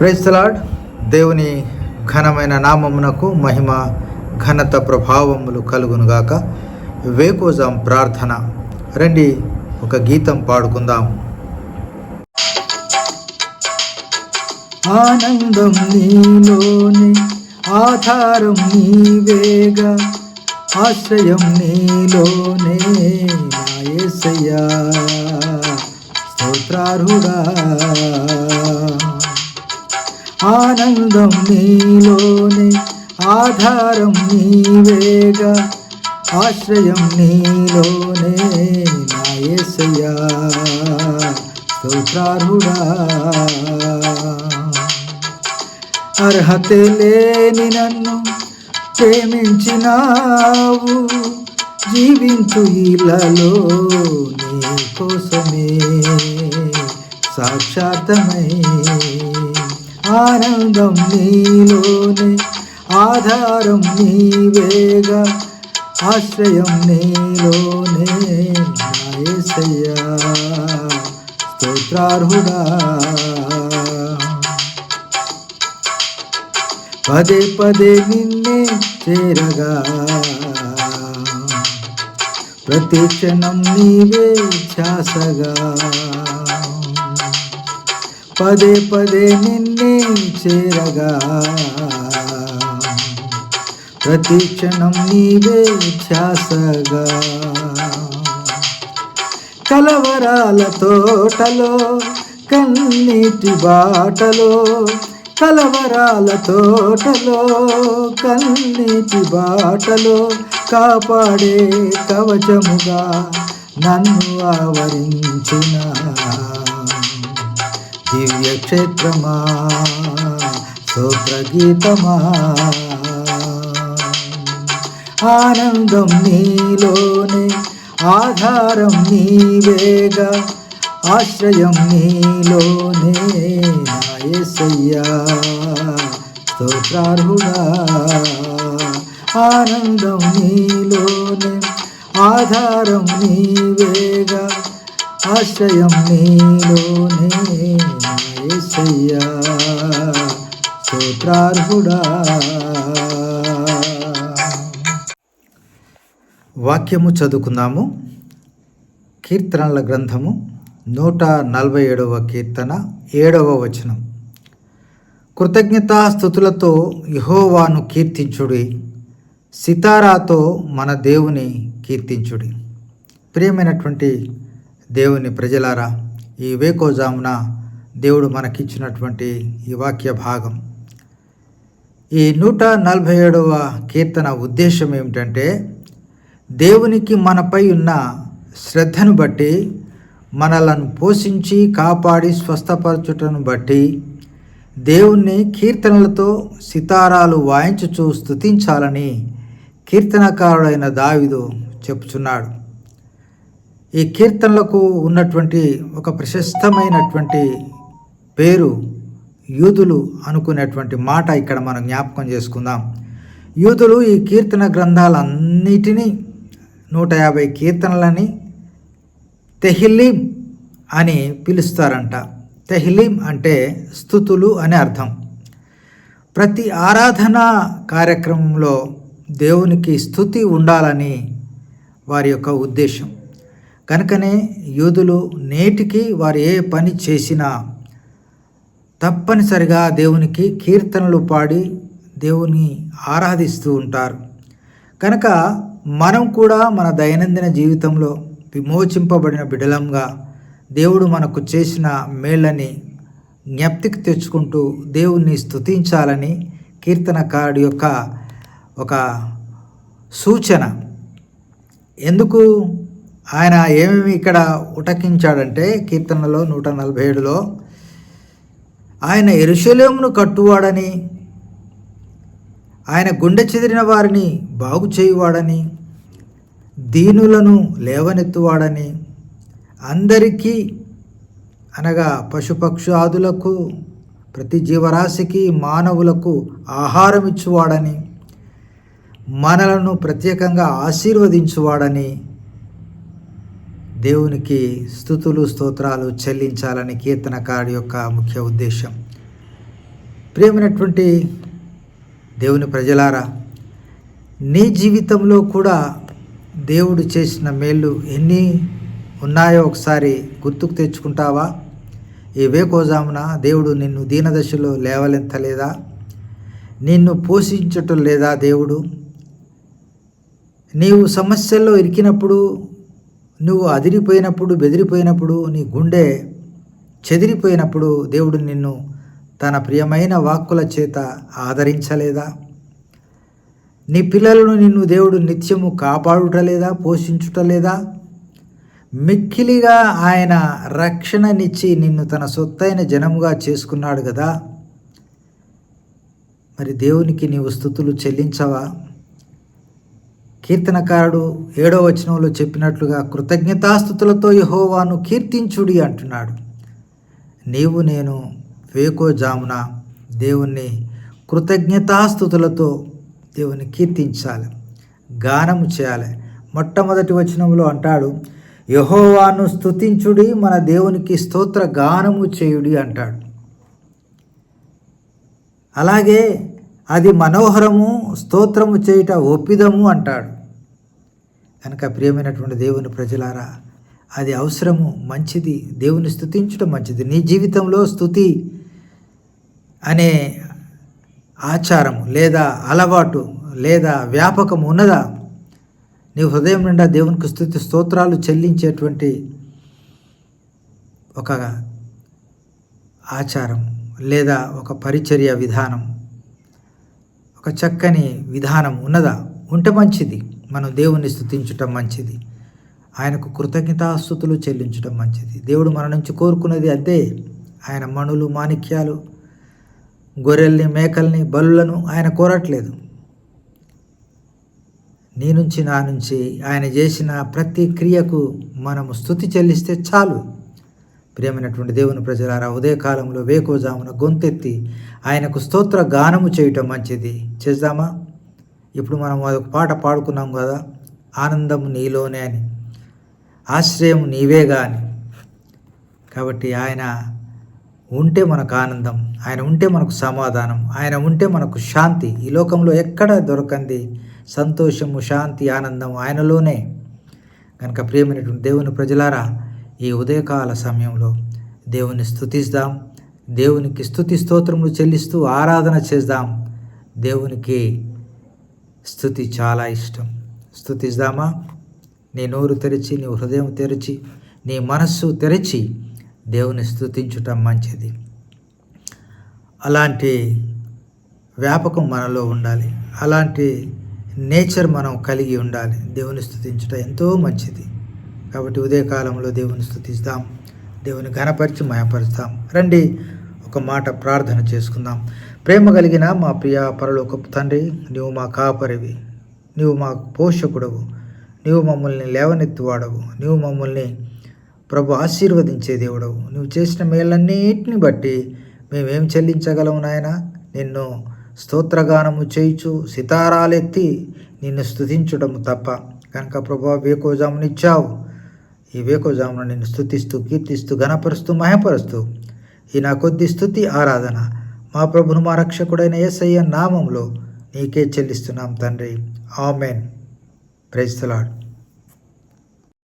Praise the Lord దేవుని ఘనమైన నామమునకు మహిమ ఘనత ప్రభావములు కలుగునుగాక వేకోజాం ప్రార్థన. రండి ఒక గీతం పాడుకుందాం. ఆనందం నీలోనే ఆధారం నీవేగా. ఆశ్రయం నీలోనే నా యేసయ్యా ఆనందం నీలోనే ఆధారం నీవేగా ఆశ్రయం నీలోనే నా యేసయ్యా స్తోత్రార్హుడా. అర్హత లేని నన్ను ప్రేమించినావు జీవించు ఇలాలో నీ కోసమే సాక్షాత్తమై ఆనందం నీలోనే ఆధారం నీవేగా ఆశ్రయం నీలోనే నాయసయ్యా స్తోత్రార్హుడా. పదే పదే నిన్నే చేరగా. ప్రతి క్షణం నీవే ఛాసగా పదే పదే నిన్నే చేరగా. ప్రతి క్షణం నీవే ధ్యాసగా. కలవరాల తోటలో కన్నీటి బాటలో కలవరాల తోటలో కన్నీటి బాటలో కాపాడే కవచముగా నన్ను ఆవరించిన దివ్యక్షేత్రమా? క్షేత్రమా ఆనందం నీలోనే ఆధారం నీవేగా ఆశ్రయం నీలోనే నాయసయ్యా స్తోత్రార్హుడా. ఆనందం నీలోనే ఆధారం నీవేగా ఆశ్రయం నీలోనే ఏసయ్యా స్తోత్రార్హుడా. వాక్యము చదువుకుందాము. కీర్తనల గ్రంథము నూట నలభై ఏడవ కీర్తన ఏడవ వచనం. కృతజ్ఞతాస్థుతులతో యహోవాను కీర్తించుడి సితారాతో మన దేవుని కీర్తించుడి. ప్రియమైనటువంటి దేవుని ప్రజలారా ఈ వేకోజామున దేవుడు మనకిచ్చినటువంటి ఈ వాక్య భాగం. ఈ నూట నలభై ఏడవ కీర్తన ఉద్దేశం ఏమిటంటే దేవునికి మనపై ఉన్న శ్రద్ధను బట్టి మనలను పోషించి కాపాడి స్వస్థపరచుటను బట్టి దేవుణ్ణి కీర్తనలతో సితారాలు వాయించుచూ స్తుతించాలని కీర్తనకారుడైన దావిదు చెప్పుచున్నాడు. ఈ కీర్తనలకు ఉన్నటువంటి ఒక ప్రశస్తమైనటువంటి పేరు యూదులు అనుకునేటువంటి మాట ఇక్కడ మనం జ్ఞాపకం చేసుకుందాం. యూదులు ఈ కీర్తన గ్రంథాలన్నిటినీ నూట యాభై కీర్తనలని తెహిలీం అని పిలుస్తారంట. తెహిలీం అంటే స్థుతులు అని అర్థం. ప్రతి ఆరాధనా కార్యక్రమంలో దేవునికి స్థుతి ఉండాలని వారి యొక్క ఉద్దేశం. కనుకనే యూదులు నేటికి వారు ఏ పని చేసినా తప్పనిసరిగా దేవునికి కీర్తనలు పాడి దేవుని ఆరాధిస్తూ ఉంటారు. కనుక మనం కూడా మన దైనందిన జీవితంలో విమోచింపబడిన బిడలంగా దేవుడు మనకు చేసిన మేళ్ళని జ్ఞప్తికి తెచ్చుకుంటూ దేవుణ్ణి స్తుతించాలని కీర్తనకారుడి యొక్క ఒక సూచన. ఎందుకు? ఆయన ఏమేమి ఇక్కడ ఉటకించాడంటే కీర్తనలో నూట నలభై ఏడులో ఆయన ఎరుషలేమును కట్టువాడని ఆయన గుండె చెదిరిన వారిని బాగు చేయువాడని దీనులను లేవనెత్తువాడని అందరికీ అనగా పశుపక్షాదులకు ప్రతి జీవరాశికి మానవులకు ఆహారం ఇచ్చువాడని మనలను ప్రత్యేకంగా ఆశీర్వదించువాడని దేవునికి స్థుతులు స్తోత్రాలు చెల్లించాలని కీర్తనకారుడి యొక్క ముఖ్య ఉద్దేశం. ప్రియమైనటువంటి దేవుని ప్రజలారా నీ జీవితంలో కూడా దేవుడు చేసిన మేళ్ళు ఎన్ని ఉన్నాయో ఒకసారి గుర్తుకు తెచ్చుకుంటావా? ఈ వేకోజామున దేవుడు నిన్ను దీనదశలో లేవలెంతలేదా నిన్ను పోషించటం లేదా దేవుడు? నీవు సమస్యల్లో ఇరికినప్పుడు నువ్వు అదిరిపోయినప్పుడు బెదిరిపోయినప్పుడు నీ గుండె చెదిరిపోయినప్పుడు దేవుడు నిన్ను తన ప్రియమైన వాక్కుల చేత ఆదరించలేదా? నీ పిల్లలను నిన్ను దేవుడు నిత్యము కాపాడుటలేదా? పోషించుటలేదా? మిక్కిలిగా ఆయన రక్షణనిచ్చి నిన్ను తన సొత్తైన జనముగా చేసుకున్నాడు కదా? మరి దేవునికి నీవు స్థుతులు చెల్లించవా? కీర్తనకారుడు ఏడో వచనంలో చెప్పినట్లుగా కృతజ్ఞతాస్థుతులతో యహోవాను కీర్తించుడి అంటున్నాడు. నీవు నేను వేకోజామున దేవుణ్ణి కృతజ్ఞతాస్థుతులతో దేవుని కీర్తించాలి గానము చేయాలి. మొట్టమొదటి వచనంలో అంటాడు యహోవాను స్తుతించుడి మన దేవునికి స్తోత్ర గానము చేయుడి అంటాడు. అలాగే అది మనోహరము స్తోత్రము చేయుట ఒప్పిదము అంటాడు. కనుక ప్రియమైనటువంటి దేవుని ప్రజలారా అది అవసరము మంచిది దేవుని స్థుతించడం మంచిది. నీ జీవితంలో స్థుతి అనే ఆచారము లేదా అలవాటు లేదా వ్యాపకం ఉన్నదా? నీ హృదయం నిండా దేవునికి స్థుతి స్తోత్రాలు చెల్లించేటువంటి ఒక ఆచారం లేదా ఒక పరిచర్య విధానం ఒక చక్కని విధానం ఉన్నదా? ఉంటే మంచిది. మనం దేవుణ్ణి స్థుతించటం మంచిది. ఆయనకు కృతజ్ఞతాస్థుతులు చెల్లించడం మంచిది. దేవుడు మన నుంచి కోరుకున్నది అదే. ఆయన మణులు మాణిక్యాలు గొర్రెల్ని మేకల్ని బలులను ఆయన కోరట్లేదు. నీ నుంచి నా నుంచి ఆయన చేసిన ప్రతి క్రియకు మనము స్థుతి చెల్లిస్తే చాలు. ప్రియమైనటువంటి దేవుని ప్రజలారా ఉదయకాలంలో వేకోజామున గొంతెత్తి ఆయనకు స్తోత్ర గానము చేయటం మంచిది. చేద్దామా? ఇప్పుడు మనం అదొక పాట పాడుకున్నాం కదా ఆనందం నీలోనే అని. ఆశ్రయం నీవేగా అని కాబట్టి ఆయన ఉంటే మనకు ఆనందం ఆయన ఉంటే మనకు సమాధానం ఆయన ఉంటే మనకు శాంతి. ఈ లోకంలో ఎక్కడ దొరకంది సంతోషము శాంతి ఆనందం ఆయనలోనే. కనుక ప్రియమైనటువంటి దేవుని ప్రజలారా ఈ ఉదయకాల సమయంలో దేవుని స్థుతిస్తాం దేవునికి స్థుతి స్తోత్రములు చెల్లిస్తూ ఆరాధన చేద్దాం దేవునికి స్థుతి చాలా ఇష్టం. స్థుతిద్దామా నీ నోరు తెరిచి నీ హృదయం తెరిచి నీ మనస్సు తెరిచి దేవుని స్థుతించటం మంచిది. అలాంటి వ్యాపకం మనలో ఉండాలి. అలాంటి నేచర్ మనం కలిగి ఉండాలి. దేవుని స్థుతించటం ఎంతో మంచిది. కాబట్టి ఉదయకాలంలో దేవుని స్థుతిస్తాం. దేవుని ఘనపరిచి మయపరుస్తాం. రండి ఒక మాట ప్రార్థన చేసుకుందాం. ప్రేమ కలిగిన మా ప్రియ పరలోకపు తండ్రి నీవు మా కాపరివి నీవు మా పోషకుడవు నీవు మమ్మల్ని లేవనెత్తివాడవు నీవు మమ్మల్ని ప్రభు ఆశీర్వదించే దేవుడవు. నువ్వు చేసిన మేలన్నిటిని బట్టి మేమేం చెల్లించగలము నాయన? నిన్ను స్తోత్రగానము చేయిచు సితారాలెత్తి నిన్ను స్థుతించడము తప్ప. కనుక ప్రభు వేకోజామునిచ్చావు ఈ వేకోజామును నిన్ను స్థుతిస్తూ కీర్తిస్తూ ఘనపరుస్తూ మహపరుస్తూ ఈ నా కొద్ది స్థుతి ఆరాధన మా ప్రభును మా రక్షకుడైన ఏసయ్య నామంలో నీకే చెల్లిస్తున్నాం తండ్రి. ఆమెన్. ప్రైస్తలాడు